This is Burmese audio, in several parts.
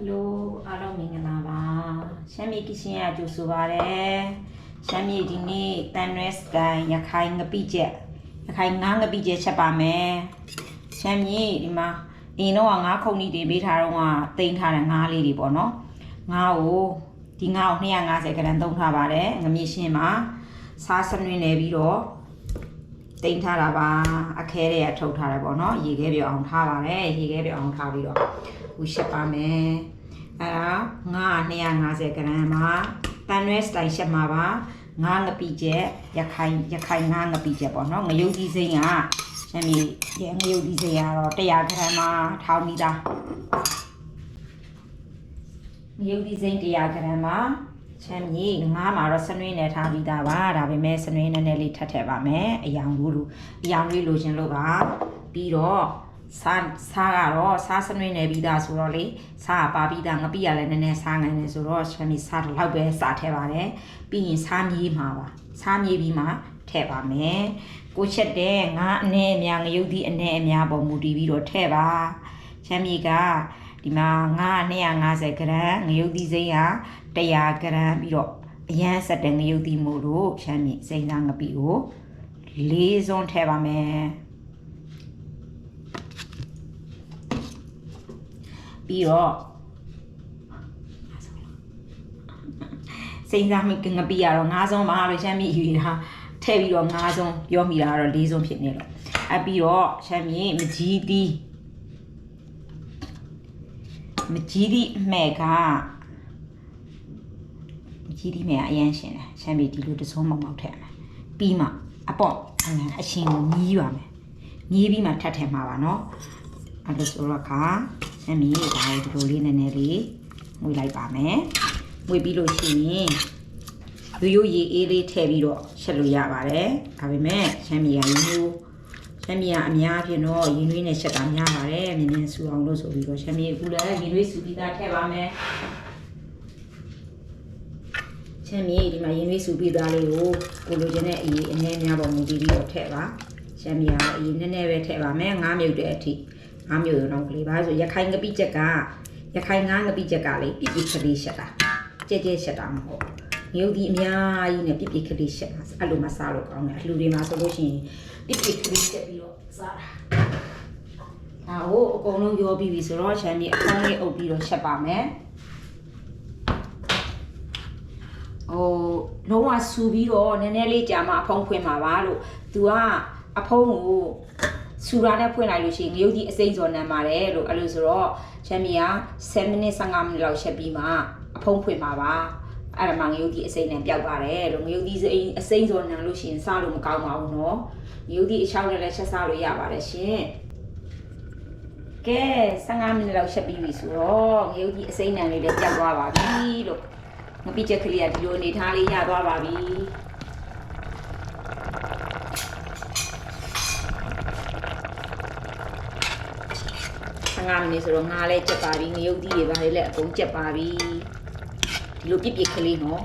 Hello အားလုံးမင်္ဂလာပါရှမ်းပြည်ကရှင်ရကြိုဆိုပါရစေရှမ်းပြည်ဒီနေ့တန်ရဲစကိုင်းရခိုင်ငပိကျက်ရခိုင်ငါးငပိကျက်ချက်ပါမယ်ရှမ်းပြည်ဒီမှာအင်းတော့ငါးခုံကြီးတွေပေးထားတော့ကတင်ထားတဲ့ငါးလေးတွေပေါ့နော်ငါးကိုဒီငါးကို250ဂရမ်သုံးထားပါတယ်ငမြရှင်မှာစားစနွင်းနေပြီးတော့ တိန်ထားတာပါအခဲတွေကထုတ်ထားတယ်ပေါ့နော်ရေခဲပြောအောင်ထားပါတယ်ရေခဲပြောအောင်ထားပြီးတော့ဟူရှက်ပါမယ်အဲ့ဒါငါ250ဂရမ်မှာတန်ရွဲစတိုင်ရှက်မှာပါငါငပိချက်ရခိုင်ရခိုင်ငါငပိချက်ပေါ့နော်ငရုတ်ဒီစိမ့်ကရှမ်းပြည်ရငရုတ်ဒီစိမ့်ကတော့100ဂရမ်မှာထောင်းပြီးသားငရုတ်ဒီစိမ့်100ဂရမ်မှာ ရှမ်းပြည်ငါမှာတော့စနွေးနဲ့ထားပြီးသားပါဒါပေမဲ့စနွေးနည်းနည်းလေးထပ်ထည့်ပါမယ်အယောင်လို့လို့အယောင်လေးလိုချင်လို့ပါပြီးတော့စားစားကတော့စားစနွေးနေပြီးသားဆိုတော့လေစားကပါပြီးသားငပိရလည်းနည်းနည်းစားနိုင်တယ်ဆိုတော့ချမ်းမီစားတော့လောက်ပဲစားထည့်ပါတယ်ပြီးရင်စားမြေးမှာပါစားမြေးပြီးမှထည့်ပါမယ်ကိုချက်တဲ့ငါအနေအများငရုတ်သီးအနေအများပုံမူတည်ပြီးတော့ထည့်ပါချမ်းမီက ဒီမှာငါ250ဂရမ်ငရုတ်သီးစိမ်းက100ဂရမ်ပြီးတော့အရန်ဆက်တဲ့ငရုတ်သီးမို့လို့ချမ်းမီစိမ်းသားငပိကိုလေးစွန်းထည့်ပါမယ်ပြီးတော့စိမ့်စားမိငပိရတော့ငါးစုံပါလို့ရှမ်းမြေယူတာထည့်ပြီးတော့ငါးစုံပြောမိတာကတော့လေးစုံဖြစ်နေတော့အပြီးတော့ရှမ်းမြေမကြီးသီး မကြီးသီးအမဲ့ကမကြီးသီးမဲ့ကအရန်ရှင်တယ်ရှမ်းမြေဒီလိုတစုံမောက်မောက်ထည့်ရမယ်ပြီးမှအပေါ့အငန်းအရှင်ကိုမြည်ပါမယ်မြည်ပြီးမှထပ်ထည့်မှာပါနော်အဲ့ဒါဆိုတော့ခါအမီဒါလေးဒီလိုလေးနည်းနည်းလေးငွေလိုက်ပါမယ်ငွေပြီးလို့ရှိရင်ရိုးရိုးရေအေးလေးထည့်ပြီးတော့ချက်လို့ရပါတယ်ဒါပေမဲ့ရှမ်းမီကရိုးရိုး ရှမ်းမီကအများဖြစ်တော့ရင်းနှွေးနဲ့ချက်တာများပါတယ်မြင်မြင်ဆူအောင်လို့ဆိုပြီးတော့ရှမ်းမီအခုလည်းရင်းနှွေးဆူပြီးသားထည့်ပါမယ်ချမ်းမြေဒီမှာရင်းနှွေးစုပြီးသားလေးကိုကိုလိုချင်တဲ့အရေးအနည်းများပေါ်မူတည်ပြီးတော့ထည့်ပါချမ်းမြေကအရေးနည်းနည်းပဲထည့်ပါမယ်ငါးမြုပ်တဲ့အထိငါးမြုပ်ရုံတော့ကလေးပါဆိုရခိုင်ကပိချက်ကရခိုင်ငါးကပိချက်ကလေပြစ်ပြစ်ကလေးရှက်တာကြဲကြဲရှက်တာမဟုတ် မြုပ်ဒီအများကြီးနဲ့ပြစ်ပြစ်ကလေးရှက်တာအဲ့လိုမှစားလို့ကောင်းတယ်အလှူတွေမှာဆိုလို့ရှိရင်ပြစ်ပြစ်ကလေးရှက်ပြီးတော့စားတာဒါဟိုအကုန်လုံးရောပြီးပြီဆိုတော့ချမ်းမြေအကောင်းလေးအုပ်ပြီးတော့ချက်ပါမယ်ဟိုလုံးဝဆူပြီးတော့နည်းနည်းလေးကြာမှအဖုံးဖွင့်မှာပါလို့ तू ကအဖုံးကိုဆူရာနဲ့ဖွင့်လိုက်လို့ရှိရင်ငရုတ်ကြီးအစိမ့်စော်နမ်းပါတယ်လို့အဲ့လိုဆိုတော့ချမ်းမီက7မိနစ်15မိနစ်လောက်ချက်ပြီးမှအဖုံးဖွင့်မှာပါ အဲ့ဒါမှငရုတ်ကြီးအစိမ့်နဲ့ပျောက်ပါတယ်လို့ငရုတ်ကြီးစိမ့်အစိမ့်စော်နမ်းလို့ရှိရင်စားလို့မကောင်းပါဘူးနော်ငရုတ်ကြီးအချောင်းနဲ့လည်းချက်စားလို့ရပါတယ်ရှင်ကဲ15မိနစ်လောက်ချက်ပြီးပြီဆိုတော့ငရုတ်ကြီးအစိမ့်နံလေးလည်းပျောက်သွားပါပြီလို့ငပိချက်ကလေးကဒီလိုအနေထားလေးရသွားပါပြီ15မိနစ်ဆိုတော့ငါလည်းကြက်ပါပြီငရုတ်သီးတွေပါလေလည်းအကုန်ကြက်ပါပြီ ဒီလိုပြစ်ပြစ်ကလေးနော်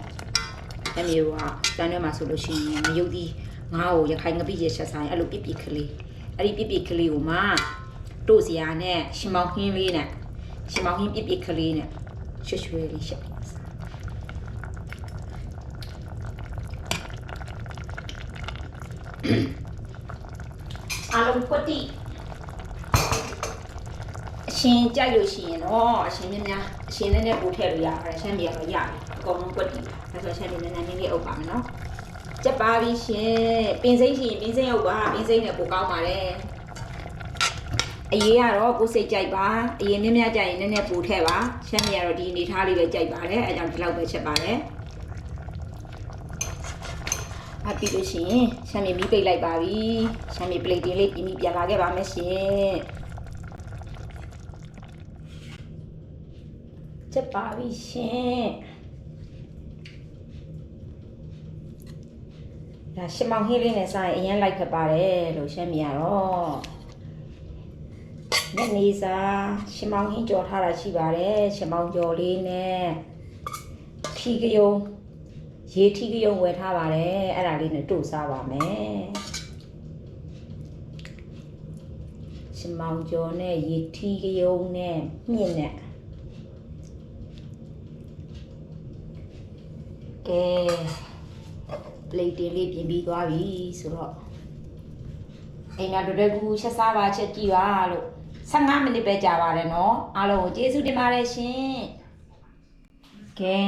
အမေကတန်းထဲမှာဆိုလို့ရှိရင်ငရုတ်သီးငါ့ကိုရခိုင်ငပိချက်ချက်ဆိုင်အဲ့လိုပြစ်ပြစ်ကလေးအဲ့ဒီပြစ်ပြစ်ကလေးကိုမှတို့စရာနဲ့ရှင်မောင်ဟင်းလေးနဲ့ရှင်မောင်ဟင်းပြစ်ပြစ်ကလေးနဲ့ရွှွှွှဲလေးရှက်ပြီးစားအားလုံးကွတ်တိအ ရှင်ကြိုက်လို့ရှိရင်တော့အရှင်များများအရှင်နဲ့နဲ့ပို့ထည့်လို့ရပါတယ်ရှမ်းပြည်ကတော့ရတယ်အကုန်လုံးကွတ်တိဒါဆိုရှမ်းပြည်နဲ့နဲ့နည်းနည်းအုပ်ပါမယ်နော်ကြက်ပါပြီရှင်ပင်စိမ့်ရှင်ပင်စိမ့်အုပ်ပါပင်စိမ့်နဲ့ပိုကောင်းပါတယ်အရေးကတော့ကိုယ်စိတ်ကြိုက်ပါအရေးများများကြိုက်ရင်နည်းနည်းပို့ထည့်ပါရှမ်းပြည်ကတော့ဒီအနေထားလေးပဲကြိုက်ပါတယ်အဲကြောင့်ဒီလောက်ပဲချက်ပါတယ်အပ်ပြီးလို့ရှိရင်ရှမ်းမြေမီးပိတ်လိုက်ပါပြီရှမ်းမြေပလိတ်တင်လေးပြင်ပြီးပြန်လာခဲ့ပါမယ်ရှင် ချက်ပါပြီရှင်ဒါရှမောင်ဟင်းလေးနဲ့စားရင်အရင်လိုက်ခက်ပါတယ်လို့ရှမ်းမြေကတော့ညနေစာရှမောင်ဟင်းကြော်ထားတာရှိပါတယ်ရှမောင်ကြော်လေးနဲ့ခီကယုံရေထီကယုံဝယ်ထားပါတယ်အဲ့ဒါလေးနဲ့တို့စားပါမယ်ရှင်မောင်ကျော်နဲ့ရေထီကယုံနဲ့မြင့်နဲ့ ကဲပလေတင်လေးပြင်ပြီးသွားပြီဆိုတော့အိမ်ကတော်တော်ကူချက်စားပါချက်ကြည့်ပါလို့15မိနစ်ပဲကြာပါတယ်နော်အားလုံးကိုကျေးဇူးတင်ပါတယ်ရှင်ကဲ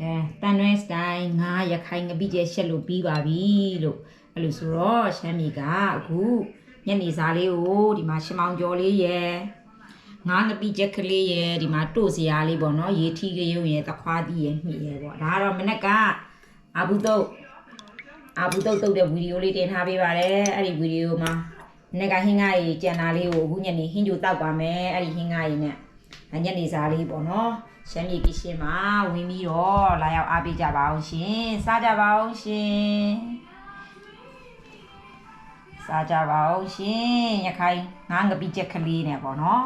ဒါတန်ရွဲစတိုင်းငါရခိုင်ငပိကျဲရှက်လို့ပြီးပါပြီလို့အဲ့လိုဆိုတော့ရှမ်းမြေကအခုညနေစာလေးကိုဒီမှာရှမောင်ကျော်လေးရယ် ငါးငပိချက်ကလေးရယ်ဒီမှာတို့စရာလေးပေါ့နော်ရေထီကရုံရယ်တခွားတီးရယ်မြည်ရယ်ပေါ့ဒါကတော့မနေ့ကအာဘူးတုတ်အာဘူးတုတ်တုတ်တဲ့ဗီဒီယိုလေးတင်ထားပေးပါတယ်အဲ့ဒီဗီဒီယိုမှာမနေ့ကဟင်းကားကြီးကြံတာလေးကိုအခုညနေဟင်းကြိုတောက်ပါမယ်အဲ့ဒီဟင်းကားကြီးနဲ့အဲ့ညနေစားလေးပေါ့နော်ရှမ်းပြည်ပြည်ရှင်မှာဝင်ပြီးတော့လာရောက်အားပေးကြပါအောင်ရှင်စားကြပါအောင်ရှင်စားကြပါအောင်ရှင်ရခိုင်ငါးငပိချက်ကလေးနဲ့ပေါ့နော်